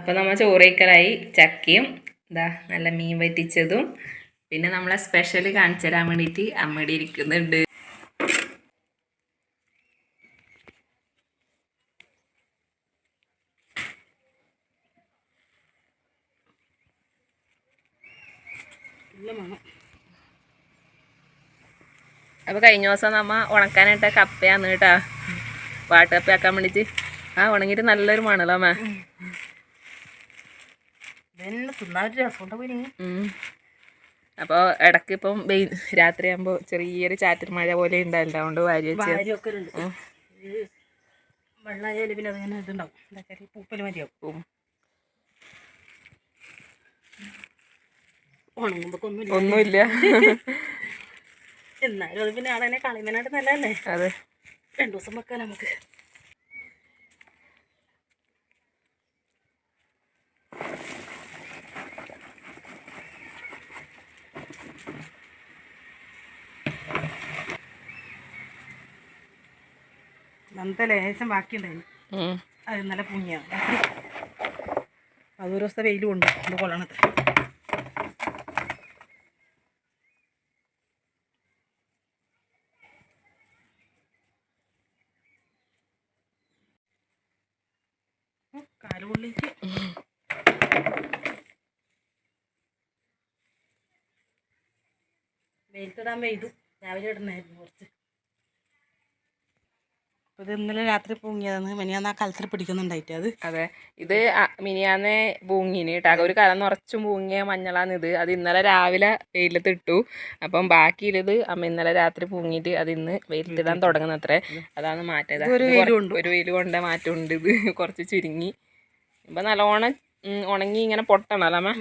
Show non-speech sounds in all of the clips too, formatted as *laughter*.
അപ്പോൾ നമ്മൾ ചോറേക്കറായി ചക്കയും ഇതാ നല്ല മീൻ വറ്റിച്ചതും. പിന്നെ നമ്മളെ സ്പെഷ്യൽ കാണിച്ചു തരാൻ വേണ്ടിയിട്ട് അമ്മടി ഇരിക്കുന്നുണ്ട്. അപ്പോൾ കഴിഞ്ഞ ദിവസം നമ്മ ഉണക്കാനായിട്ട കപ്പയാന്ന് കേട്ടാ. കപ്പ ആക്കാൻ വേണ്ടിയിട്ട് ആ ഉണങ്ങിയിട്ട് നല്ലൊരു മണല്ലോ അമ്മ ഇതെന്നെ തിന്നാൻ ഒരു രസമുണ്ട് പോയി അപ്പോൾ ഇടയ്ക്ക് ഇപ്പം വെയിൽ രാത്രിയാകുമ്പോൾ ചെറിയൊരു ചാറ്റൽ മഴ പോലെ ഉണ്ടാവില്ല അതുകൊണ്ട് വാരി ഉണ്ട് ഇത് വെള്ളമായാലും പിന്നെ അതിങ്ങനെ ഇതുണ്ടാവും. എന്താ വെച്ചാൽ പൂപ്പൽ മതിയാവും ഒന്നുമില്ല ഒന്നുമില്ല. *laughs* എന്നാലും അത് പിന്നെ ആളെ കളിമനായിട്ട് നല്ലതല്ലേ? അതെ. രണ്ടു ദിവസം വെക്കാം നമുക്ക്. ലേശം ബാക്കിയുണ്ടായിരുന്നു. അത് ഇന്നലെ പുങ്ങിയാണ് അത് ഒരു ദിവസത്തെ വെയിലും ഉണ്ട് അത് കൊള്ളണത്. കാലുകൊള്ളിക്ക് വെയിലത്തിടാൻ പെയ്തു രാവിലെ ഇടുന്നായിരുന്നു കുറച്ച്. ഇത് ഇന്നലെ രാത്രി പൂങ്ങിയതാണ് മിനിയാന്ന് ആ കലത്തിൽ പിടിക്കുന്നുണ്ടായിട്ട് അത്. അതെ. ഇത് മിനിയാന്ന് പൂങ്ങിന് കേട്ടോ. ഒരു കലം നിറച്ചും പൂങ്ങിയ മഞ്ഞളാണ് ഇത്. അത് ഇന്നലെ രാവിലെ വെയിലത്ത് ഇട്ടു. അപ്പം ബാക്കിയുള്ളത് അമ്മ ഇന്നലെ രാത്രി പൂങ്ങിയിട്ട് അത് ഇന്ന് വെയിലത്തിടാൻ തുടങ്ങുന്ന അത്രേ അതാണ് മാറ്റത്. ഒരു വെയിലുണ്ട് ഒരു വെയിൽ കൊണ്ട മാറ്റമുണ്ട് ഇത്. *laughs* കുറച്ച് ചുരുങ്ങി. ഇപ്പം നല്ലോണം ഉണങ്ങി ഇങ്ങനെ പൊട്ടണം അല്ല അമ്മ.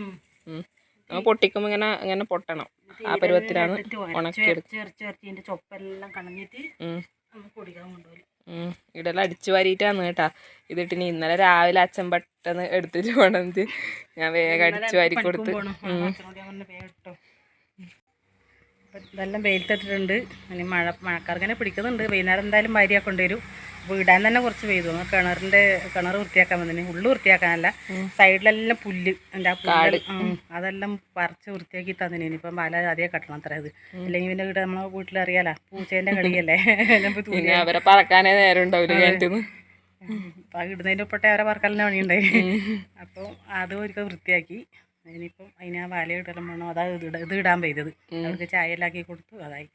പൊട്ടിക്കുമ്പോൾ ഇങ്ങനെ ഇങ്ങനെ പൊട്ടണം. ആ പരുവത്തിലാണ് ഉണക്കി ചേർച്ച് ചേർച്ച് ഇതിന്റെ ചൊപ്പെല്ലാം കളഞ്ഞിട്ട് കുടിക്കാൻ കൊണ്ടുപോയി. ഇവിടെല്ലാം അടിച്ചു വാരിയിട്ടാണ് കേട്ടാ. ഇതിട്ട് ഇനി ഇന്നലെ രാവിലെ അച്ഛൻ പെട്ടെന്ന് എടുത്തിട്ട് പോണത്. ഞാൻ വേഗം അടിച്ചു വാരി കൊടുത്ത്. ഇതെല്ലാം വെയിലത്തിട്ടിട്ടുണ്ട്. ഇനി മഴ മഴക്കാർക്കനെ പിടിക്കുന്നുണ്ട്. വൈകുന്നേരം എന്തായാലും ഭാര്യ കൊണ്ടുവരും. അപ്പോൾ ഇടാൻ തന്നെ കുറച്ച് പെയ്തു കിണറിന്റെ കിണർ വൃത്തിയാക്കാൻ വന്നിന്. ഉള്ളു വൃത്തിയാക്കാനല്ല. സൈഡിലെല്ലാം പുല്ല്. എന്റെ ആ പുല്ല് അതെല്ലാം പറിച്ച് വൃത്തിയാക്കി തന്നിന്. ഇനിയിപ്പം വല അതേ കട്ടണം അത്ര ഇത് അല്ലെങ്കിൽ പിന്നെ ഇവിടെ നമ്മളെ വീട്ടിലറിയാലോ പൂച്ചേന്റെ കളിയല്ലേ *laughs* അവരെ പറക്കാനേ നേരം ഉണ്ടാവില്ല അപ്പം ഇടുന്നതിന്റെ ഒപ്പട്ടെ അവരെ പറക്കലിന് പണിയുണ്ടായി. അപ്പോൾ അത് ഒരിക്കൽ വൃത്തിയാക്കി ഇനിയിപ്പം അതിന് ആ വാല ഇടലും വേണം. അതാ ഇത് ഇട- ഇത് ഇടാൻ പെയ്തത് അവർക്ക് ചായ എല്ലാക്കി കൊടുത്തു അതായി.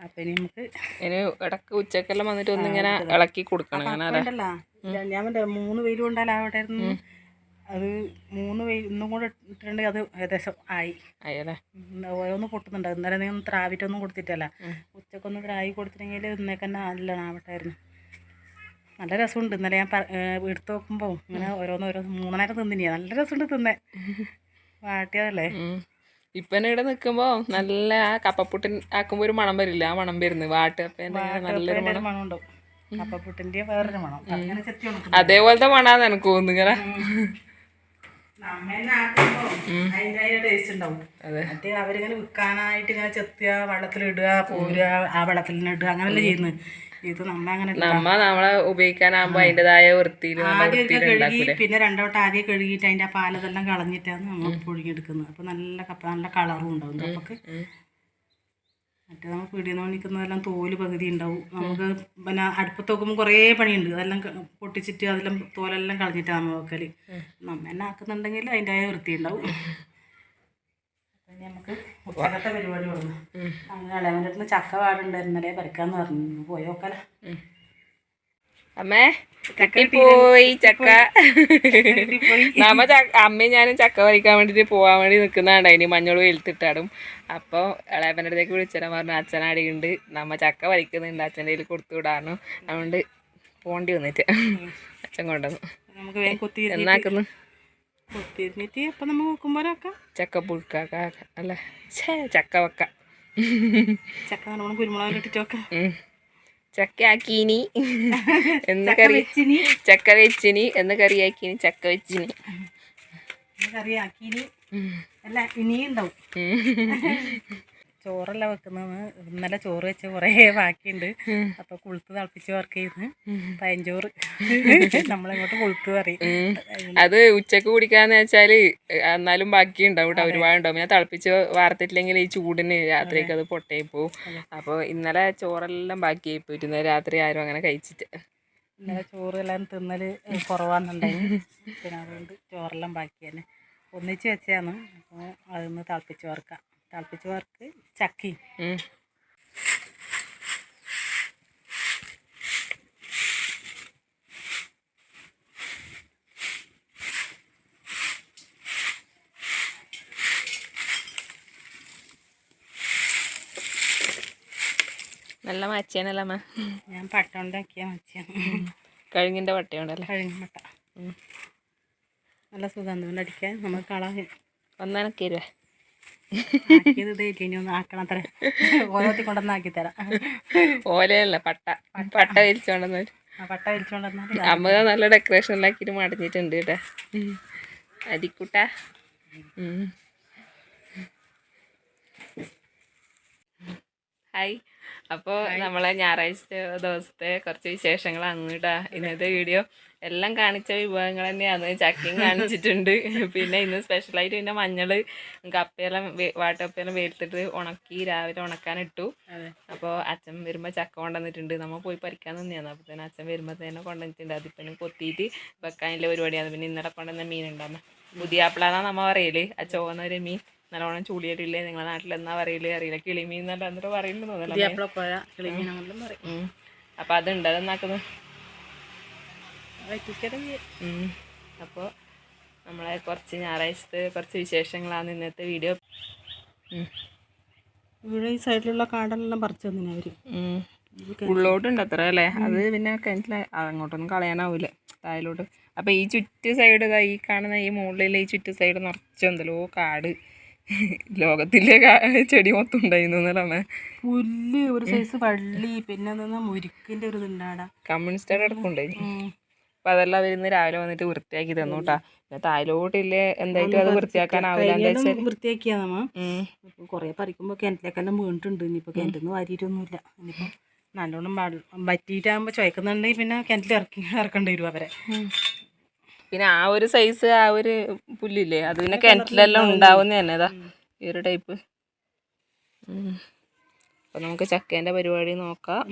അപ്പം ഇനി നമുക്ക് ഇനി ഇടയ്ക്ക് ഉച്ചക്കെല്ലാം വന്നിട്ട് ഒന്നിങ്ങനെ ഇളക്കി കൊടുക്കണം. അങ്ങനെ ഉണ്ടല്ലോ ഞാൻ പറഞ്ഞ മൂന്ന് വെയിൽ കൊണ്ടാലാവട്ടായിരുന്നു അത് മൂന്ന് വെയിൽ ഇന്നും കൂടെ ഇട്ടിട്ടുണ്ടെങ്കിൽ അത് ഏകദേശം ആയി. അയ്യല്ലേ ഉം, ഓരോന്ന് പൊട്ടുന്നുണ്ട്. ഇന്നലെ നീ ഒന്ന് ത്രാവിറ്റൊന്നും കൊടുത്തിട്ടല്ല. ഉച്ചക്കൊന്ന് ത്രാവി കൊടുത്തിട്ടെങ്കിൽ ഇന്നേക്ക് തന്നെ നല്ലോണം ആവട്ടായിരുന്നു. നല്ല രസമുണ്ട്. ഇന്നലെ ഞാൻ എടുത്ത് നോക്കുമ്പോൾ ഇങ്ങനെ ഓരോന്ന് ഓരോ മൂന്നേരം തിന്നിനി നല്ല രസമുണ്ട് തിന്നേ *laughs* വാട്ടിയതല്ലേ? ഉം. ഇപ്പം ഇവിടെ നിൽക്കുമ്പോ നല്ല ആ കപ്പപ്പുട്ടൻ ആക്കുമ്പോ ഒരു മണം വരില്ല. ആ മണം വരുന്നു. വാട്ടപ്പേന്റെ നല്ലൊരു മണം. വേറൊരു അതേപോലത്തെ മണാന്ന് എനിക്ക് തോന്നുന്നു. ഇങ്ങനെ മറ്റേ അവരിങ്ങനെ വിൽക്കാനായിട്ട് ഇങ്ങനെ ചെത്തുക വെള്ളത്തിലിടുക പോരുക ആ വെള്ളത്തിൽ ഇടുക അങ്ങനെയല്ലേ ചെയ്യുന്നത്. ഇത് നമ്മ അങ്ങനെ നമ്മ നമ്മളെ ഉപയോഗിക്കാനാകുമ്പോ അതിന്റെതായ വൃത്തിയിൽ ആദ്യം കഴുകി പിന്നെ രണ്ടോട്ട് ആദ്യം കഴുകിയിട്ട് അതിന്റെ ആ പാലതെല്ലാം കളഞ്ഞിട്ടാണ് നമ്മൾ പുഴുങ്ങിയെടുക്കുന്നത്. അപ്പൊ നല്ല കപ്പ നല്ല കളറും ഉണ്ടാവും നമുക്ക് മറ്റേ നമ്മൾ പീടിയിൽ നിന്ന് പണിക്കുന്നതെല്ലാം തോൽ പകുതി ഉണ്ടാവും. നമുക്ക് പിന്നെ അടുപ്പത്ത് നോക്കുമ്പോൾ കുറേ പണിയുണ്ട്. അതെല്ലാം പൊട്ടിച്ചിട്ട് അതെല്ലാം തോലെല്ലാം കളഞ്ഞിട്ടാണ് നമ്മൾ വെക്കൽ നമ്മ തന്നെ ആക്കുന്നുണ്ടെങ്കിൽ അതിന്റെ വൃത്തി ഉണ്ടാവും ഇനി നമുക്ക് ഉച്ചക്കത്തെ പരിപാടി വന്നു അങ്ങനെ ഇളവന്റെ അടുത്ത് ചക്ക പാടുണ്ടായിരുന്നു ഇന്നലെ പറിക്കാന്ന് പറഞ്ഞു. പോയി നോക്കല. അമ്മേ പോയി ചക്ക നമ്മ അമ്മയും ഞാനും ചക്ക വലിക്കാൻ വേണ്ടിട്ട് പോവാൻ വേണ്ടി നിൽക്കുന്നതാണ് ഇനി മഞ്ഞൾ വെയിലത്തിട്ടാടും. അപ്പോൾ ഇളയപ്പന്റെ അടുത്തേക്ക് വിളിച്ചാൽ പറഞ്ഞു അച്ഛൻ അടിയുണ്ട്. നമ്മ ചക്ക വലിക്കുന്നുണ്ട് അച്ഛന്റെ കയ്യിൽ കൊടുത്തു വിടാന്നു അതുകൊണ്ട് പോണ്ടി വന്നിട്ട്. അച്ഛൻ കൊണ്ടുവന്നു. എന്നാക്കുന്നു? കൊത്തിരിഞ്ഞിട്ട് അപ്പം നമ്മൾ നോക്കുമ്പോഴൊക്കെ ചക്ക പുഴുക്കാക്ക അല്ല? ഛേ ചക്ക വെക്ക. ചക്ക നല്ലോണം കുരുമുളകിലിട്ടിട്ട് വെക്കാം ഉം. ചക്ക ആക്കീനി എന്ന് കറി ചക്ക വെച്ചിനി. എന്ന് കറിയാക്കീനി. ചക്ക വെച്ചിനി. കറി ആക്കിനി അല്ല ഇനിയും ഉണ്ടാവും. ചോറല്ല വെക്കുന്നത്. ഇന്നലെ ചോറ് വെച്ച കുറേ ബാക്കിയുണ്ട്. അപ്പൊ കുളുത്ത് തിളപ്പിച്ച് വർക്ക് ചെയ്യുന്നു പയഞ്ചോറ്. *laughs* നമ്മളിങ്ങോട്ട് കുളുത്ത് പറയും. അത് ഉച്ചയ്ക്ക് കുടിക്കാന്ന് വെച്ചാൽ എന്നാലും ബാക്കി ഉണ്ടാവും കേട്ടോ ഒരുപാട് ഉണ്ടാവും പിന്നെ തിളപ്പിച്ച് വാർത്തിട്ടില്ലെങ്കിൽ ഈ ചൂടിന് രാത്രിയൊക്കെ അത്. പൊട്ടയി പോവും അപ്പോൾ ഇന്നലെ ചോറെല്ലാം ബാക്കിയായി പോയിട്ട് ഇന്നലെ രാത്രി ആരും അങ്ങനെ കഴിച്ചിട്ട്. ഇന്നലെ ചോറ് എല്ലാം തിന്നൽ കുറവാണെന്നുണ്ടായി പിന്നെ അതുകൊണ്ട് ചോറെല്ലാം ബാക്കി തന്നെ ഒന്നിച്ച് വെച്ചാണ് അപ്പോൾ അതൊന്ന് തിളപ്പിച്ച് വറുക്കാം. തിളപ്പിച്ച് വറുക്ക് ചക്കി. നല്ല മച്ചിയാണല്ലോ അമ്മ? ഞാൻ പട്ട ഉണ്ടാക്കിയ മച്ചിയാണ് കഴുങ്ങിന്റെ പട്ടയുണ്ടല്ലോ? കഴിഞ്ഞ പട്ട. നല്ല സുഗന്ധം അടിക്കാൻ നമുക്ക് കളാൻ ഒന്നനക്ക് ഓലയല്ല പട്ട. പട്ട വലിച്ചോണ്ടെന്ന് ആ പട്ട അമ്മ നല്ല ഡെക്കറേഷൻ ഉണ്ടാക്കിയിട്ട് മടഞ്ഞിട്ടുണ്ട് കേട്ടാ. അരിക്കുട്ട. ഉം. ഹായ്. അപ്പോൾ നമ്മളെ ഞായറാഴ്ച ദിവസത്തെ കുറച്ച് വിശേഷങ്ങളാണ് കേട്ടോ ഇന്നത്തെ വീഡിയോ എല്ലാം കാണിച്ച വിഭവങ്ങൾ തന്നെയാണ്. ചക്കയും കാണിച്ചിട്ടുണ്ട്. പിന്നെ ഇന്ന് സ്പെഷ്യലായിട്ട് പിന്നെ മഞ്ഞൾ കപ്പയെല്ലാം വാട്ടപ്പയെല്ലാം വേർത്തിട്ട് ഉണക്കി രാവിലെ ഉണക്കാൻ ഇട്ടു. അതെ. അപ്പോൾ അച്ഛൻ വരുമ്പോൾ ചക്ക കൊണ്ടുവന്നിട്ടുണ്ട്. നമ്മൾ പോയി പറിക്കാൻ തന്നെയാണ് അപ്പോൾ തന്നെ അച്ഛൻ വരുമ്പോൾ തന്നെ കൊണ്ടുവന്നിട്ടുണ്ട്. അതിപ്പം കൊത്തിയിട്ട് വെക്കാനുള്ള പരിപാടിയാണ്. പിന്നെ ഇന്നലെ കൊണ്ടുവന്ന മീനുണ്ടാകുന്ന പുതിയാപ്പിളാന്നാ നമ്മൾ പറയൽ. ആ ചോന്നൊരു മീൻ. നല്ലോണം ചുളിയിട്ടില്ലേ? നിങ്ങളെ നാട്ടിൽ എന്നാ പറയില്ലേ അറിയില്ല. കിളിമീൻ എന്നല്ല എന്നിട്ട് പറയുന്നു അപ്പൊ അതുണ്ട്. അതെന്നാക്കുന്നത് വറ്റിക്കരം അപ്പോൾ നമ്മളെ കുറച്ച് ഞായറാഴ്ചത്തെ കുറച്ച് വിശേഷങ്ങളാണ് ഇന്നത്തെ വീഡിയോ. ഇവിടെ ഈ സൈഡിലുള്ള കാടെല്ലാം പറിച്ചു തന്നെ അവർ. ഉള്ളോട്ടുണ്ട് അത്ര അല്ലേ? അത് പിന്നെ കിണറ്റിൽ അങ്ങോട്ടൊന്നും കളയാനാവൂല. താഴോട്ട്. അപ്പൊ ഈ ചുറ്റ് സൈഡ് ഈ കാണുന്ന ഈ മുകളിലെ ഈ ചുറ്റ് സൈഡ് നിറച്ചെന്തല്ലോ കാട്. ലോകത്തിലെ ചെടി മൊത്തം ഉണ്ടായിരുന്നു എന്നല്ലേ? പുല്ല് ഒരു സൈസ് വള്ളി പിന്നെ മുരുക്കിന്റെ ഒരു ഇതുണ്ടാടാ. കമ്മ്യൂണിസ്റ്റ് അടക്കമുണ്ടായിരുന്നു അപ്പൊ അതെല്ലാം അവരിന്ന് രാവിലെ വന്നിട്ട് വൃത്തിയാക്കി തന്നു കേട്ടാ പിന്നെ താഴോട്ടില്ലേ എന്തായിട്ടും അത് വൃത്തിയാക്കാനാവില്ല എന്താ വെച്ചാൽ വൃത്തിയാക്കിയാ നമ്മ കൊറേ പറിക്കുമ്പോ കിണറ്റിലേക്കെല്ലാം വീണിട്ടുണ്ട്. ഇനിയിപ്പോ കിണറ്റിന്ന് വാരിയിട്ടൊന്നുമില്ല. ഇനിയിപ്പോ നല്ലോണം വറ്റിയിട്ടാകുമ്പോ ചോയ്ക്കുന്നുണ്ടെങ്കിൽ പിന്നെ കിണറ്റിൽ ഇറക്കി ഇറക്കേണ്ടി വരും അവരെ. പിന്നെ ആ ഒരു സൈസ് ആ ഒരു പുല്ലില്ലേ? അത് പിന്നെ കിണറ്റിലെല്ലാം ഉണ്ടാവുന്ന തന്നെ അതാ. ഈ ഒരു ടൈപ്പ് അപ്പൊ നമുക്ക് ചക്കേന്റെ പരിപാടി നോക്കാം.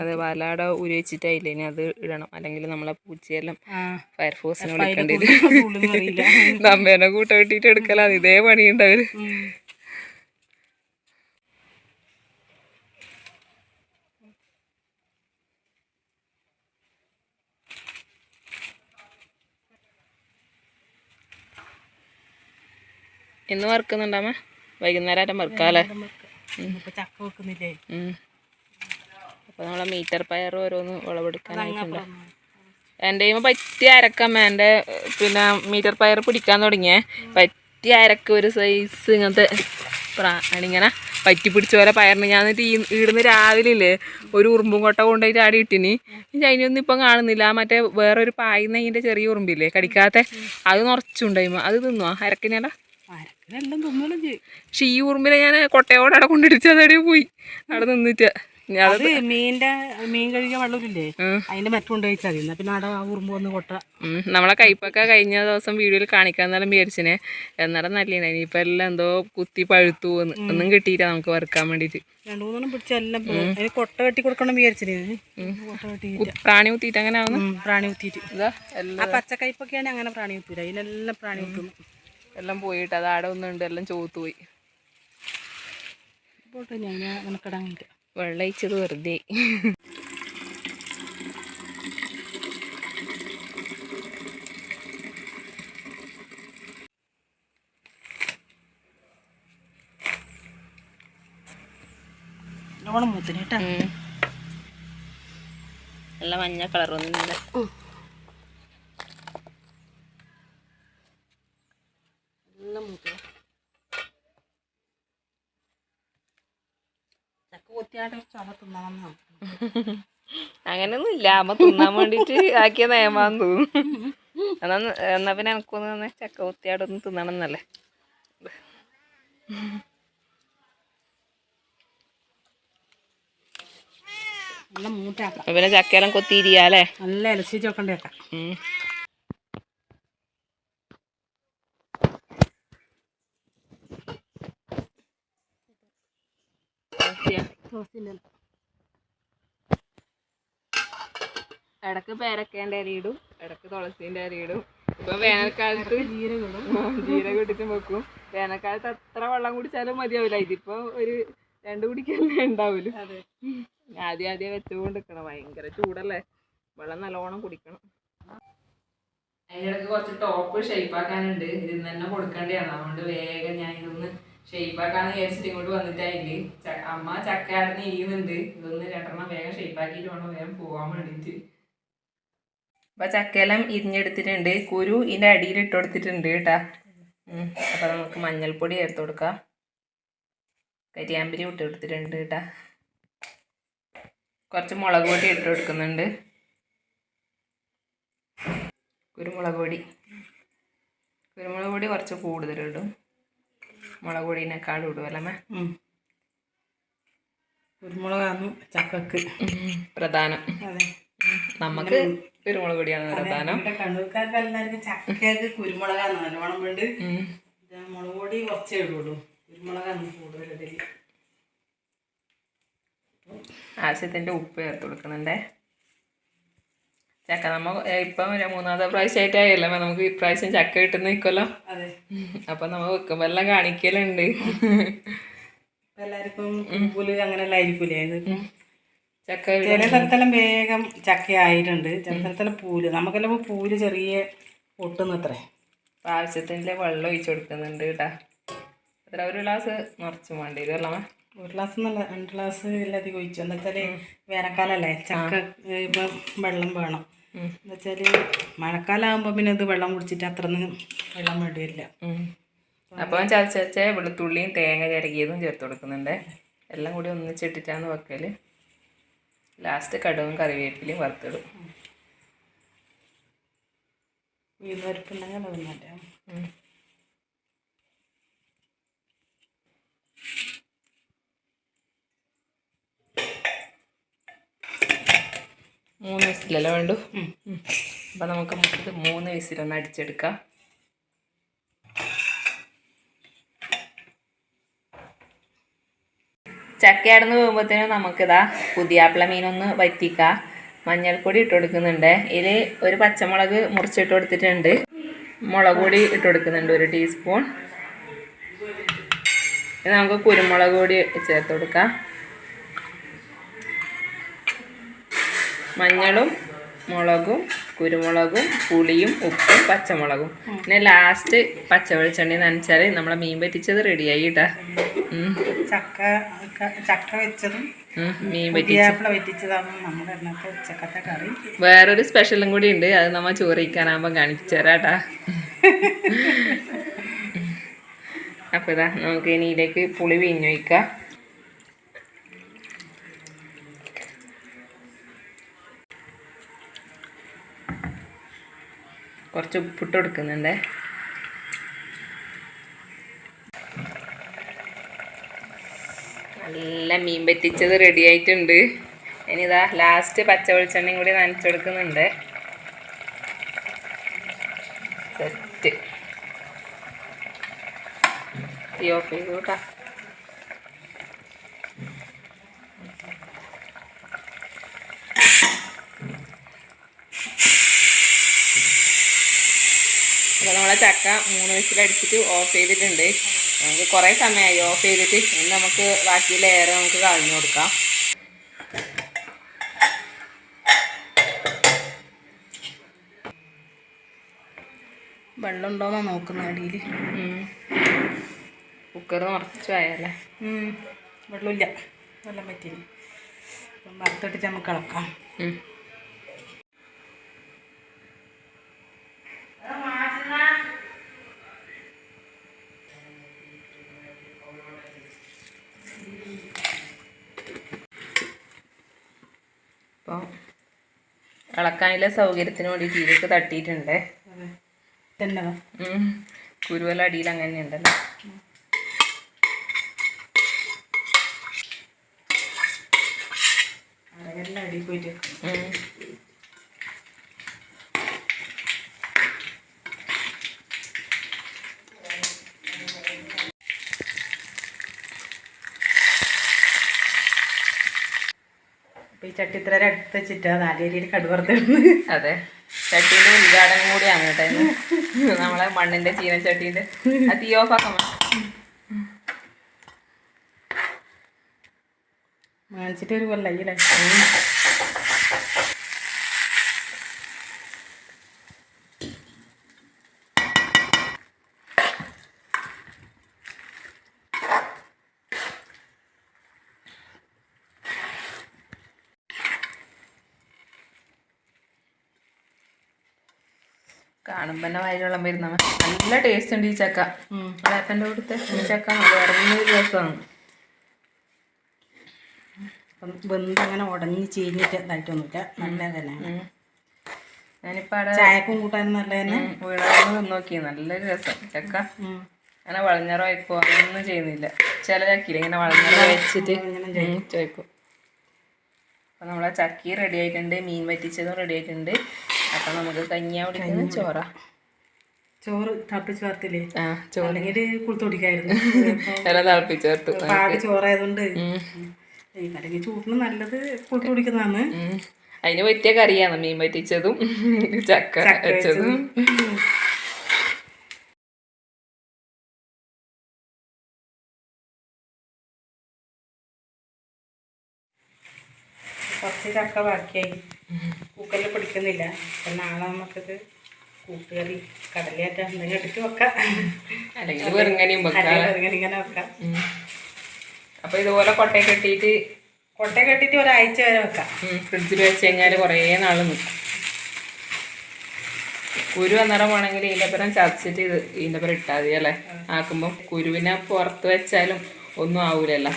അതെ വാലാട ഉരി വെച്ചിട്ടായില്ലേ? ഇനി അത് ഇടണം. അല്ലെങ്കിൽ നമ്മളെ പൂച്ചയെല്ലാം ഫയർഫോഴ്സിനെ വിളിക്കേണ്ടി വരും. നമ്മേനെ *laughs* കൂട്ട വെട്ടിയിട്ട് എടുക്കലാണ് ഇതേ പണിയുണ്ടവര് ഇന്ന് വറുക്കുന്നുണ്ടാമ? വൈകുന്നേരം ആരും വറുക്കാല്ലേ ചക്ക വെക്കുന്നില്ലേ? അപ്പൊ നമ്മളെ മീറ്റർ പയർ ഓരോന്ന് വിളവെടുക്കാനായിട്ടുണ്ട്. എന്റെ എന്റെ കയ്യുമ്പോൾ പറ്റിയ അരക്കമ്മ എന്റെ പിന്നെ മീറ്റർ പയർ പിടിക്കാൻ തുടങ്ങിയേ. പറ്റിയ അരക്ക ഒരു സൈസ് ഇങ്ങനത്തെ പ്രാണിങ്ങനെ പറ്റി പിടിച്ച പോലെ പയറിന് ഞാൻ എന്നിട്ട് ഈ ഇവിടുന്ന് രാവിലെ ഇല്ലേ ഒരു ഉറുമ്പും കൊട്ട കൊണ്ടുപോയിട്ട് ആടി ഇട്ടിനി. അതിനൊന്നും ഇപ്പം കാണുന്നില്ല. മറ്റേ വേറൊരു പായുന്നതിന്റെ ചെറിയ ഉറുമ്പില്ലേ കടിക്കാത്ത? അത് നിറച്ചുണ്ടായി അത് തിന്നുവാ. അരക്കിനല്ല പക്ഷെ ഈ ഉറുമ്പിനെ ഞാൻ കൊട്ടയോടെ അവിടെ കൊണ്ടിടിച്ച് പോയി. അവിടെ നിന്നിട്ട്. അത് മീനിന്റെ മീൻ കഴുകിയ വെള്ളമില്ലേ? അതിന്റെ മറ്റും കൊണ്ട് കഴിച്ചാൽ മതി. പിന്നെ അവിടെ ഉറുമ്പ് വന്ന് കൊട്ട. നമ്മളെ കയ്പൊക്കെ കഴിഞ്ഞ ദിവസം വീഡിയോയിൽ കാണിക്കാന്നെല്ലാം വിചാരിച്ചിനെ. എന്നാലും നല്ല ഇനിയിപ്പോ എല്ലാം എന്തോ കുത്തി പഴുത്തു പോന്ന്. ഒന്നും കിട്ടിയില്ല നമുക്ക് വറുക്കാൻ വേണ്ടിട്ട് രണ്ടു മൂന്നെണ്ണം പിടിച്ച എല്ലാം പോയി. അതിന് കൊട്ട കെട്ടി കൊടുക്കണം കു- പ്രാണി കുത്തിയിട്ട് അങ്ങനെ ആവുന്നു? പ്രാണി കുത്തിയിട്ട്. പച്ചക്കൈപ്പൊക്കെയാണ് ആ എല്ലാം. പച്ചക്കയ്പ്പൊക്കെയാണ് അങ്ങനെ പ്രാണി കുത്തിയില്ല അതിനെല്ലാം പ്രാണി കുത്തുന്നു എല്ലാം പോയിട്ട് അത് ആടെ ഒന്നുണ്ട് എല്ലാം ചോത്തുപോയി പോയി. പോട്ടെ ഞാൻ മെനക്കെടാൻ വേണ്ടി. വെള്ളം ഒഴിച്ചത് വെറുതെ. നല്ലോണം മൂത്തിന് കേട്ടാ. നല്ല മഞ്ഞ കളർ ഒന്നുമില്ല *laughs* അങ്ങനെയൊന്നും ഇല്ല അമ്മ തിന്നാൻ വേണ്ടിട്ട് ആക്കിയ നിയമാന്ന് തോന്നുന്നു. എന്നാ എന്നാ പിന്നെ എനക്കൊന്ന് തന്നെ ചക്ക കുത്തിയാടൊന്ന് തിന്നണം എന്നല്ലേ. നല്ല മൂട്ടാക്കാം അപ്പൊ പിന്നെ ചക്കയെല്ലാം കൊത്തിയിരിയാലേ നല്ല ഇലച്ചി ചോക്കണ്ടേക്കാം. ഉം. ഇടയ്ക്ക് പേരക്കേന്റെ അരിയിടും ഇടയ്ക്ക് തുളസീന്റെ അരിയിടും. ഇപ്പൊ വേനൽക്കാലത്ത് ജീരകം ജീരകം ഇട്ടിട്ട് വെക്കും. വേനൽക്കാലത്ത് അത്ര വെള്ളം കുടിച്ചാലും മതിയാവില്ല. ഇതിപ്പോ ഒരു രണ്ടു കുടിക്കല്ലേ ഉണ്ടാവൂല അതെ. ആദ്യം ആദ്യം വെച്ചുകൊണ്ടിരിക്കണം. ഭയങ്കര ചൂടല്ലേ? വെള്ളം നല്ലോണം കുടിക്കണം. അതിനിടക്ക് കുറച്ച് ടോപ്പ് ഷേപ്പാക്കാനുണ്ട് ഇതിൽ തന്നെ കൊടുക്കേണ്ടതാണ്. അതുകൊണ്ട് വേഗം ഞാൻ ഇതൊന്ന് ഷേപ്പാക്കാന്ന് വിചാരിച്ചിട്ട് ഇങ്ങോട്ട് വന്നിട്ടായില്ലേ? അമ്മ ചക്ക ഇരിക്കുന്നുണ്ട് ഇതൊന്ന് രണ്ടെണ്ണം വേഗം ഷെയ്പ്പാക്കിയിട്ട് വേണം വേഗം പോവാൻ വേണ്ടിയിട്ട്. അപ്പൊ ചക്കയെല്ലാം ഇരിഞ്ഞെടുത്തിട്ടുണ്ട്. കുരു ഇതിന്റെ അടിയിൽ ഇട്ട് കൊടുത്തിട്ടുണ്ട് കേട്ടാ. അപ്പൊ നമുക്ക് മഞ്ഞൾപ്പൊടി ചേർത്ത് കൊടുക്കാം. കരിയാമ്പരി ഇട്ട് കൊടുത്തിട്ടുണ്ട് കേട്ടാ. കുറച്ച് മുളക് പൊടി ഇട്ട് കൊടുക്കുന്നുണ്ട്. കുരുമുളക് പൊടി. കുരുമുളക് പൊടി കുറച്ച് കൂടുതലിടും മുളക് പൊടിനേക്കാളും ഇടും അല്ലേ ഉം. കുരുമുളകാണ് ചക്കക്ക്. പ്രധാനം. അതെ. നമുക്ക് കുരുമുളക് പൊടിയാണ് പ്രധാനം. കണ്ണൂർക്കാർക്ക് എല്ലാവർക്കും ചക്കക്ക് കുരുമുളകാണ് നല്ലോണം വേണ്ട. മുളക് പൊടി കുറച്ചേ ഇടുള്ളൂ. കുരുമുളകാണ് കൂടുതൽ ആവശ്യത്തിന്റെ ആവശ്യത്തിന്റെ ഉപ്പ് ചേർത്ത് കൊടുക്കുന്നുണ്ടേ. ചക്ക. നമ്മ ഇപ്പം മൂന്നാമത്തെ പ്രാവശ്യമായിട്ടായല്ലോ അപ്പൊ നമുക്ക് ഇപ്രാവശ്യം ചക്ക കിട്ടുന്ന നിൽക്കുമല്ലോ അതെ. അപ്പൊ നമ്മ വെക്കുമ്പോ എല്ലാം കാണിക്കലുണ്ട്. ഇപ്പൊ എല്ലാവർക്കും ആയിരിക്കൂലേ? ചക്ക ചില സ്ഥലത്തെല്ലാം വേഗം ചക്ക ആയിട്ടുണ്ട് ചില സ്ഥലത്തെല്ലാം പൂൽ നമുക്കെല്ലാം പൂൽ ചെറിയ പൊട്ടുന്നത്രേ. അത്രേ ആവശ്യത്തിന്റെ വെള്ളം ഒഴിച്ചു കൊടുക്കുന്നുണ്ട് കേട്ടാ. എത്ര ഒരു ഗ്ലാസ് നിറച്ച് വേണ്ടി വരും ഒരു ഗ്ലാസ് എന്നല്ല രണ്ട് ഗ്ലാസ് ഇല്ലാതെ ഒഴിച്ചു. എന്താ വെച്ചാൽ വേനൽക്കാലല്ലേ ചക്ക ഇപ്പം വെള്ളം വേണം. ഉം. വെച്ചാൽ മഴക്കാലമാകുമ്പോൾ പിന്നെ ഇത് വെള്ളം കുടിച്ചിട്ട് അത്രയൊന്നും വെള്ളം വേണ്ടിയില്ല അപ്പോൾ അപ്പം ചതച്ച വെളുത്തുള്ളിയും തേങ്ങ ചിരകിയതും ചേർത്ത് കൊടുക്കുന്നുണ്ട്. എല്ലാം കൂടി ഒന്നിച്ചിട്ടിട്ടാണ് വെക്കൽ. ലാസ്റ്റ് കടുവും കറിവേപ്പിലയും വറുത്തിടും. വീടുവരപ്പുണ്ടെങ്കിൽ അത് മാറ്റാം മൂന്ന് വിസിലല്ലേ വേണ്ടു. അപ്പം നമുക്ക് ഇത് മൂന്ന് വിസിലൊന്ന് അടിച്ചെടുക്കാം. ചക്കയാടുന്ന് പോകുമ്പോഴത്തേനും നമുക്കിതാ പുതിയാപ്പിള മീനൊന്ന് വറ്റിക്കാം. മഞ്ഞൾപ്പൊടി ഇട്ട് കൊടുക്കുന്നുണ്ട്. ഇതിൽ ഒരു പച്ചമുളക് മുറിച്ചിട്ട് കൊടുത്തിട്ടുണ്ട്. മുളക് പൊടി ഇട്ട് കൊടുക്കുന്നുണ്ട് ഒരു ടീസ്പൂൺ നമുക്ക് കുരുമുളക് പൊടി ചേർത്ത് കൊടുക്കാം. മഞ്ഞളും മുളകും കുരുമുളകും പുളിയും ഉപ്പും പച്ചമുളകും. പിന്നെ ലാസ്റ്റ് പച്ച വെളിച്ചെണ്ണി നനച്ചാൽ നമ്മളെ മീൻ പറ്റിച്ചത് റെഡിയായി കേട്ടാ ചക്ക ചക്ക വെച്ചതും മീൻ പറ്റിച്ചതാണ് നമ്മുടെ ഉച്ചക്കത്തെ കറി. വേറൊരു സ്പെഷ്യലും കൂടി ഉണ്ട്. അത് നമ്മ ചോറിക്കാനാകുമ്പോൾ കാണിച്ചു തരാട്ടാ. *laughs* അപ്പോൾ ഇതാ നമുക്ക് ഇനിയിലേക്ക് പുളി പിഞ്ഞൊഴിക്കാം കുറച്ച് ഉപ്പിട്ട് കൊടുക്കുന്നുണ്ട്. നല്ല മീൻ പറ്റിച്ചത് റെഡി ആയിട്ടുണ്ട്. ഇനി ഇതാ ലാസ്റ്റ് പച്ച വെളിച്ചെണ്ണയും കൂടി നനച്ചെടുക്കുന്നുണ്ട് സെറ്റ് തീ ഓഫ് ചെയ്തു നമ്മളെ ചക്ക മൂന്ന് വിസിലടിച്ചിട്ട് ഓഫ് ചെയ്തിട്ടുണ്ട്. നമുക്ക് കുറേ സമയമായി ഓഫ് ചെയ്തിട്ട്. ഇനി നമുക്ക് ബാക്കി ലെയർ നമുക്ക് കളഞ്ഞു കൊടുക്കാം. വെള്ളമുണ്ടോന്നാ നോക്കുന്ന അടിയിൽ. കുക്കർ നിറച്ചു ആയല്ലേ വെള്ളമില്ല. വെള്ളം പറ്റി അപ്പം വറുത്തിട്ട് നമുക്ക് ഇളക്കാം. കളക്കാനുള്ള സൗകര്യത്തിന് വേണ്ടി ഇതിലേക്ക് തട്ടിയിട്ടുണ്ട്. കുരുവല അടിയിൽ അങ്ങനെ ഉണ്ടല്ലോ. അടി പോയിട്ട് ചട്ടിത്ര അടുത്ത് വെച്ചിട്ട് നാലേരിയിൽ കടുവർത്തി അതെ. ചട്ടീന്റെ ഉദ്ഘാടനം കൂടിയാണ് കേട്ടോ നമ്മളെ മണ്ണിന്റെ ചീനച്ചട്ടീന്റെ ആ തീ ഓഫ് ആക്കാം വാങ്ങിച്ചിട്ട് ഒരു കൊല്ലല്ലേ കാണുമ്പോ തന്നെ വയലുള്ള വരുന്ന നല്ല ടേസ്റ്റ് ഉണ്ട് ഈ ചക്ക. വളയപ്പന്റെ കൊടുത്ത ഈ ചക്ക വേറെ രസമാണ് അപ്പം വെന്ത് അങ്ങനെ ഉടഞ്ഞ് ചീഞ്ഞിട്ട് ഇതായിട്ടൊന്നുമില്ല നല്ല തന്നെയാണ് ഞാനിപ്പോ അവിടെ ചായക്കും കൂട്ടാൻ നല്ല തന്നെ? വീണാന്ന് നോക്കി നല്ലൊരു രസം. ചക്ക. അങ്ങനെ വളഞ്ഞറോ വയ്ക്കോ അങ്ങനൊന്നും ചെയ്യുന്നില്ല. ചില ചക്കിയില്ല ഇങ്ങനെ വളഞ്ഞറ വെച്ചിട്ട്. ചോദിക്കും അപ്പൊ നമ്മളെ ചക്കി റെഡി ആയിട്ടുണ്ട്. മീൻ വറ്റിച്ചതും റെഡി ആയിട്ടുണ്ട്. അപ്പൊ നമുക്ക് കഞ്ഞിയാ ചോറ. ചോറ് തിളപ്പിച്ച് ചേർത്തില്ലേ ആ ചോറ്. അല്ലെങ്കിൽ കുളിത്തൊടിക്കായിരുന്നു *laughs* എല്ലാം തിളപ്പിച്ചേർത്തു പാട് ചോറായതുകൊണ്ട്. അല്ലെങ്കിൽ ചൂടിന് നല്ലത് കുളിത്ത് കുടിക്കുന്നതാണ് അതിന് പറ്റിയ കറിയാണ് മീൻ പറ്റിച്ചതും ചക്ക വെച്ചതും. കുറച്ച് ചക്ക ബാക്കിയായി. കുക്കറിൽ പിടിക്കുന്നില്ല. നാളെ നമുക്കത് കൂട്ടുകറി കടലയാറ്റ എന്തെങ്കിലും എടുത്ത് വെക്കാം. അല്ലെങ്കിൽ വെറുങ്ങനെയും ഇങ്ങനെ വെക്കാം. അപ്പൊ ഇതുപോലെ കൊട്ടയെ കെട്ടിയിട്ട് കൊട്ട കെട്ടിട്ട് ഒരാഴ്ച വരെ വെക്കാം. ഫ്രിഡ്ജിൽ വെച്ച് കഴിഞ്ഞാൽ കുറേ നാൾ നിൽക്കും കുരു അന്നേരം വേണമെങ്കിൽ ഇതിന്റെ പരം ചതച്ചിട്ട് ഇത് ഇതിന്റെ പരം ഇട്ടാൽ മതി അല്ലേ ആക്കുമ്പോൾ കുരുവിനെ പുറത്ത് വെച്ചാലും ഒന്നും ആവൂലല്ലോ.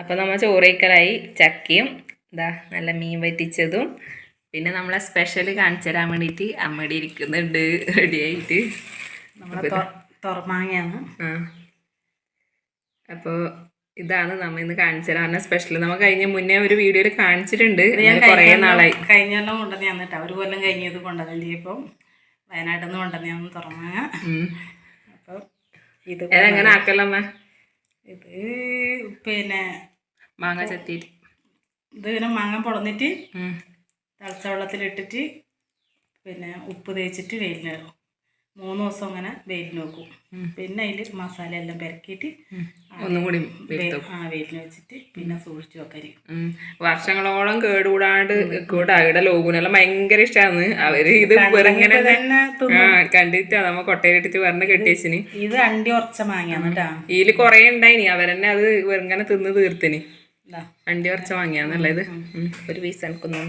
അപ്പം നമ്മൾ ചോറേക്കലായി ചക്കയും ഇതാ നല്ല മീൻ വറ്റിച്ചതും. പിന്നെ നമ്മളെ സ്പെഷ്യൽ കാണിച്ചു തരാൻ വേണ്ടിയിട്ട് അമ്മയുടെ ഇരിക്കുന്നുണ്ട് റെഡിയായിട്ട് തുറമാങ്ങയാണ്. അപ്പോൾ ഇതാണ് നമ്മ ഇന്ന് കാണിച്ചു തരാൻ സ്പെഷ്യൽ നമ്മൾ കഴിഞ്ഞ മുന്നേ ഒരു വീഡിയോയിൽ കാണിച്ചിട്ടുണ്ട്. ഞാൻ കുറേ നാളായി കഴിഞ്ഞ കൊല്ലം കൊണ്ടുവന്ന് തന്നിട്ടാ ഒരു കൊല്ലം കഴിഞ്ഞത് കൊണ്ടുവന്നില്ല ഇപ്പം? വയനാട്ടിൽ നിന്ന് കൊണ്ടുവന്ന് ഞാൻ തുറമാങ്ങ. അപ്പം ഇത് എങ്ങനെ ആക്കല്ലമ്മ ഇത് പിന്നെ മാങ്ങ ചത്തിയിട്ട് ഇത് ഇങ്ങനെ മാങ്ങ പൊളന്നിട്ട് തളച്ച വെള്ളത്തിൽ വെള്ളത്തിലിട്ടിട്ട് പിന്നെ ഉപ്പ് തേച്ചിട്ട് വെയിലിന് വെക്കും. മൂന്ന് ദിവസം അങ്ങനെ വെയിലിന് വെക്കും. പിന്നെ അതിൽ മസാല എല്ലാം പെരക്കിയിട്ട് ഒന്നും കൂടി ആ വെയിലിന് വെച്ചിട്ട് പിന്നെ സൂക്ഷിച്ചു വെക്കരി ഉം. വർഷങ്ങളോളം കേടുകൂടാണ്ട് കൂടാ ഇവിടെ ലോകുനെല്ലാം ഭയങ്കര ഇഷ്ടമാണ് അവർ ഇത് വെറുങ്ങനെ കണ്ടിട്ടാ നമ്മ കൊട്ടയിലിട്ടിട്ട് വെറുതെ കെട്ടിയച്ചിന്. ഇത് അണ്ടി ഉറച്ച മാങ്ങാന്നിട്ടാ ഇതിൽ കൊറേ ഉണ്ടായിനി. അവരെന്നെ അത് വെറുങ്ങനെ തിന്ന് തീർത്തിന്. വണ്ടി കുറച്ച് വാങ്ങിയാന്നല്ലേ ഇത്? ഒരു പീസ് എനിക്കൊന്നു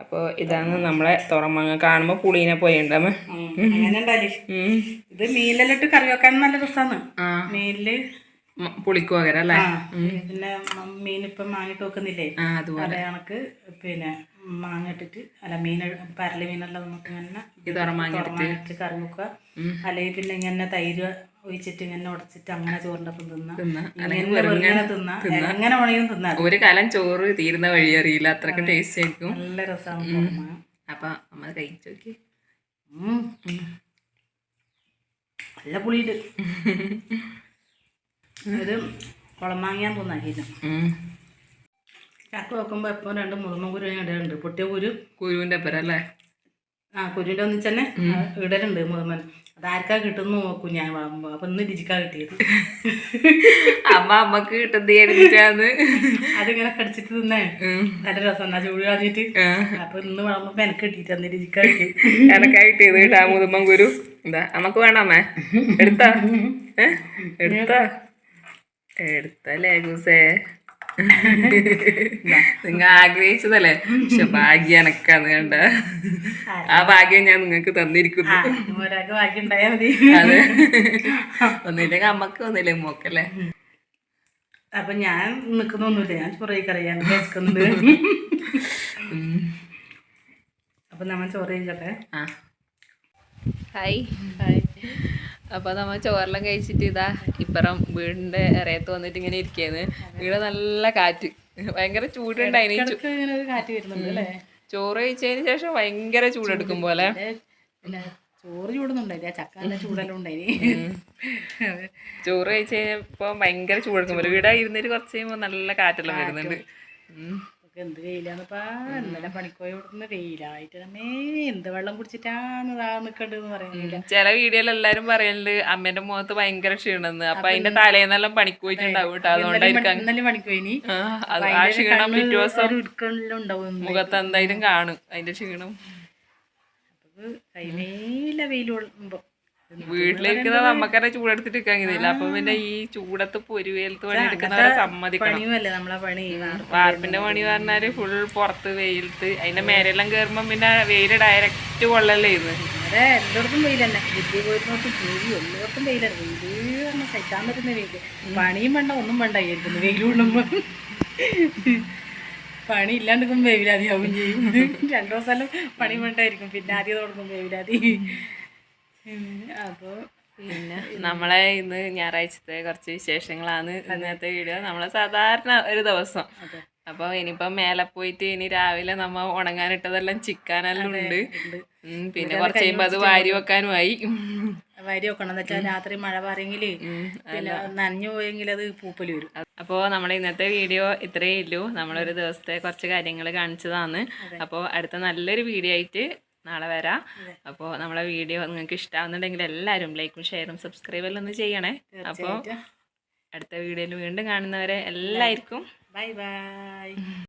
അപ്പോൾ ഇതാണ് നമ്മളെ തുറമങ്ങ കാണുമ്പോൾ പുളീനെ പോയിണ്ടാമ. ഇത് കറി വെക്കാൻ നല്ല രസമാണ് മീനിൽ പുളിക്ക് പകരം അല്ലേ? പിന്നെ മീൻ ഇപ്പം മാങ്ങിട്ട് വെക്കുന്നില്ലേ? അതുപോലെ. അതേ കണക്ക് പിന്നെ മാങ്ങ ഇട്ടിട്ട് അല്ല മീൻ പരൽ മീനെല്ലാം നമുക്ക് ഇങ്ങനെ ഇത് കറി വെക്കുക. അല്ലെങ്കിൽ പിന്നെ ഇങ്ങനെ തൈര് ഒഴിച്ചിട്ട് ഇങ്ങനെ ഉടച്ചിട്ട് അങ്ങനെ ചോറിന്റെ ഒപ്പം തിന്നാം. തിന്നാ. എങ്ങനെ വേണമെങ്കിലും തിന്നാം. ഒരു കാലം ചോറ് തീരുന്ന വഴി അറിയില്ല. അത്രയ്ക്ക് ടേസ്റ്റ് ആയിരിക്കും. നല്ല രസമാണ് അപ്പൊ നമ്മൾ കഴിച്ചു നോക്കി. നല്ല പുളിയുണ്ട്. ഒരു കുളമാങ്ങിയാൻ തോന്നാക്കിയിരുന്നു ചക്ക വെക്കുമ്പോൾ എപ്പോൾ രണ്ട് മുറുമ കുരു ഇടലുണ്ട്. പൊട്ടിയ കുരു. കുരുവിന്റെ അപ്പരല്ലേ ആ കുരുവിന്റെ ഒന്നിച്ച് തന്നെ ഇടലുണ്ട് മുഴുവൻ അതാർക്കാ കിട്ടുന്നു നോക്കും ഞാൻ വാങ്ങുമ്പോ അപ്പൊ ഇന്ന് രുചിക്കാ കിട്ടിയത്. അമ്മ അമ്മയ്ക്ക് കിട്ടുന്ന അതിങ്ങനെ കടിച്ചിട്ട് തിന്നേ. നല്ല രസം എന്നാ ചൂട് കളഞ്ഞിട്ട് അപ്പൊ ഇന്ന് വാങ്ങുമ്പോ എനിക്ക് കിട്ടിയിട്ട് അന്ന് രുചിക്കാ കിട്ടി എനക്കാ കിട്ടിയത് കേട്ടാ മുതുമ്പം ഗുരു എന്താ അമ്മയ്ക്ക് വേണമേ എടുത്താ? എടുത്താ. എടുത്തല്ലേ ഗൂസേ നിങ്ങ ആഗ്രഹിച്ചതല്ലേ? പക്ഷെ ഭാഗ്യ എനക്കാന്ന് കണ്ട. ആ ഭാഗ്യം ഞാൻ നിങ്ങൾക്ക് തന്നിരിക്കുന്നു. ഒരാൾക്ക് മതി. അതെ. ഒന്നില്ലെങ്കിൽ അമ്മയ്ക്ക് ഒന്നില്ലേ മോക്കല്ലേ? അപ്പൊ ഞാൻ നിക്കുന്നൊന്നുമില്ല ഞാൻ ചോറ് കഴിക്കറിയാൻ കേൾക്കുന്നത് അപ്പൊ നമ്മൾ ചോറ് ഹായ് ഹായ് അപ്പോൾ നമ്മൾ ചോറെല്ലാം കഴിച്ചിട്ട് ഇതാ ഇപ്പുറം വീടിന്റെ ഇറയത്ത് വന്നിട്ട് ഇങ്ങനെ ഇരിക്കുകയാണ് ഇവിടെ നല്ല കാറ്റ്. ഭയങ്കര ചൂടുണ്ടായി ചോറ് കഴിച്ചതിന് ശേഷം ഭയങ്കര ചൂടെടുക്കും പോലെ ചോറ് ചൂടുന്നുണ്ടായില്ല. ചക്ക ചൂടെല്ലാം ചോറ് കഴിച്ച് കഴിഞ്ഞപ്പോൾ ഭയങ്കര ചൂടെടുക്കും പോലെ ഇവിടെ ഇരുന്നിട്ട് കുറച്ച് കഴിയുമ്പോൾ നല്ല കാറ്റെല്ലാം വരുന്നുണ്ട്. എന്ത് വെയിലാന്നിപ്പാ ഇന്നലെ പണിക്കോയി കൊടുക്കുന്ന വെയിലായിട്ട് നമ്മേ എന്ത് വെള്ളം കുടിച്ചിട്ടാണ് ഇതാ നിക്കണ്ടെന്ന് പറയുന്നില്ല ചില വീഡിയോയിൽ എല്ലാരും പറയലുണ്ട് അമ്മേന്റെ മുഖത്ത് ഭയങ്കര ക്ഷീണെന്ന്. അപ്പൊ അതിന്റെ തലേന്നെല്ലാം പണിക്ക് പോയിട്ടുണ്ടാവും കേട്ടോ അതുകൊണ്ടായിരിക്കും ഇന്നലെ പണിക്കോയിനി. ആ, ക്ഷീണം പിറ്റേ ദിവസം ഉണ്ടാവും മുഖത്ത് എന്തായാലും കാണും അതിന്റെ ക്ഷീണം. കൈമേല വെയിൽ കൊള്ളുമ്പോ. വീട്ടിലിരിക്കുന്ന നമുക്കന്നെ ചൂടെടുത്തിട്ട് നിൽക്കാൻ അപ്പൊ പിന്നെ ഈ ചൂടത്ത് പൊരുവേലത്ത് പണി എടുക്കുന്നവരെ സമ്മതിക്കണം. വാർപ്പിന്റെ പണി. പറഞ്ഞാൽ ഫുൾ പുറത്ത് വെയിലത്ത്. അതിന്റെ മേലെല്ലാം കേറുമ്പോ പിന്നെ വെയിൽ ഡയറക്റ്റ് കൊള്ളല്ലേ ഇത് എല്ലായിടത്തും തന്നെ വിദ്യ പോയിരുന്നോട്ടും എല്ലായിടത്തും വെയിലാണ്. വെയിൽ പറഞ്ഞാൽ സഹിക്കാൻ പറ്റുന്ന വെയിൽ. പണിയും വേണ്ട ഒന്നും വേണ്ട. ആയിരിക്കുന്നു വെയിൽ കൊള്ളുമ്പോ? പണി ഇല്ലാണ്ടിരിക്കും വേവിലാതി ആവും ചെയ്യും. രണ്ടു ദിവസം പണി വേണ്ടായിരിക്കും. പിന്നെ ആദ്യം തുടങ്ങും വേവിലാതി അപ്പോൾ പിന്നെ നമ്മളെ ഇന്ന് ഞായറാഴ്ചത്തെ കുറച്ച് വിശേഷങ്ങളാണ് ഇന്നത്തെ വീഡിയോ. നമ്മളെ സാധാരണ ഒരു ദിവസം. അപ്പൊ ഇനിയിപ്പം മേലെ പോയിട്ട് ഇനി രാവിലെ നമ്മ ഉണങ്ങാനിട്ടതെല്ലാം ചിക്കാനെല്ലാം ഉണ്ട്. ഉണ്ട്. പിന്നെ കുറച്ച് കഴിയുമ്പോ അത് വാരി വെക്കാനുമായി വാരി വെക്കണം. എന്ന് വെച്ചാൽ രാത്രി മഴ പറയെങ്കിൽ പിന്നെ നനഞ്ഞു പോയെങ്കിൽ അത് പൂപ്പൽ വരും. അപ്പോൾ നമ്മൾ ഇന്നത്തെ വീഡിയോ ഇത്രയേ ഉള്ളൂ. നമ്മളൊരു ദിവസത്തെ കുറച്ച് കാര്യങ്ങൾ കാണിച്ചതാണ്. അപ്പോൾ അടുത്ത നല്ലൊരു വീഡിയോ ആയിട്ട് നാളെ വരാം. അപ്പോൾ നമ്മളെ വീഡിയോ നിങ്ങൾക്ക് ഇഷ്ടമാവുന്നുണ്ടെങ്കിൽ എല്ലാവരും ലൈക്കും ഷെയറും സബ്സ്ക്രൈബെല്ലാം ഒന്ന് ചെയ്യണേ. അപ്പോൾ അടുത്ത വീഡിയോയിൽ വീണ്ടും കാണുന്നവരെ എല്ലാവർക്കും ബൈ ബൈ.